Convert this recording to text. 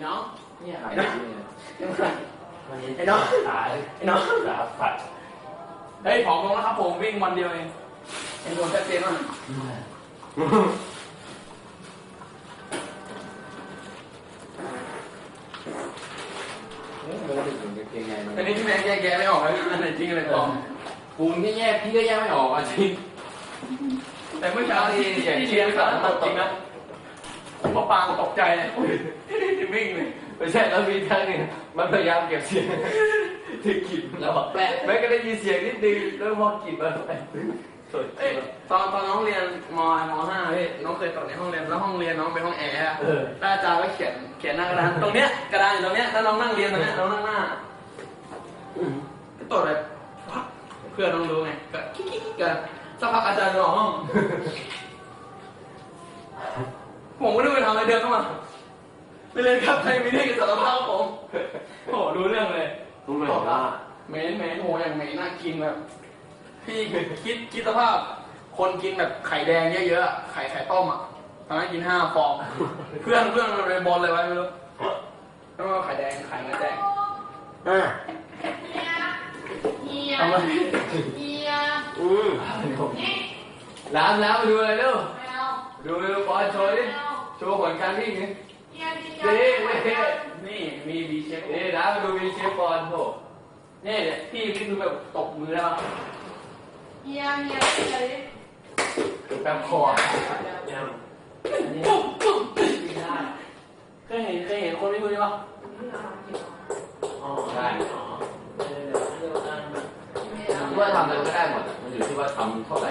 เนี่ยอะไรไอ้น้องตายไอ้น้องสาผัดเฮ้ยผอมลงแล้วครับผมวิ่งวันเดียวเองไอ้โดนชัดเจนมากมันจะถึงเกงไงมันอันนี้พี่แมนแยกแยะไม่ออกเลยอันไหนจริงอันไหนปลอมกูนี่แยกพี่ก็แยกไม่ออกอะจริงแต่เมื่อเช้าที่ที่เชียร์สารตกจริงนะผมว่าปางตกใจเลย ที่วิ่งเลยไม่ใช่แล้วมีครั้งหนึ่งมันพยายามเก็บเสียงถึงกินแล้วแปะแม่ก็ได้ยินเสียงนิดนึงแล้วพอกินมาไปสดเอ้ยตอนตอนน้องเรียนมมห้าพี่น้องเคยตกในห้องเรียนแล้วห้องเรียนน้องเป็นห้องแอร์อะเออแล้วอาจารย์ก็เขียนเขียนหน้ากระดานตรงเนี้ยกระดานอยู่ตรงเนี้ยแล้วน้องนั่งเรียนตรงเนี้ยน้องนั่งหน้าก็ตรวจเลยปั๊บเพื่อนน้องรู้ไงก็กิ๊กกิ๊กกิ๊กกันสักพักอาจารย์จะออกห้องผมก็ดูไปทำอะไรเดินเข้ามา ไปเลยครับใครมีเรื่องกับสารภาพผมโอ้โหรู้เรื่องเลยรู้ไหมว่าเมนเมนโหอย่างเมนน่ากินแบบพี่คิดคิดสภาพ คนกินแบบไข่แดงเยอะๆอะไข่ไข่ต้มอะตอนนั้นกินห้าฟอง เพื่อนเพื่อนมันเลยบอลเลยไว้ไม่รู้แล้วก็ไข่แดงไข่ไม่แดงอ่าเฮียทำไมเฮียอืมนี่ล้างแล้วดูอะไรเร็วไม่เอาดูเร็วบอลโชว์ดิไม่เอาโชว์ผลการวิ่งนี่ เฮียดี เด้เว้ย นี่มีบีเช ฟนี่นะมาดูวีเชฟบอลโถนี่เดี๋ยวพี่พี่ดูแบบตบมือได้ปะเฮียเฮียเฮียดิแบบคอปุ๊บปุ๊บเคยเห็นเคยเห็นคนไม่ดูได้ปะอ๋อได้อ๋อว่าทำอะไรก็ได้หมดอะมันอยู่ที่ว่าทำเท่าไหร่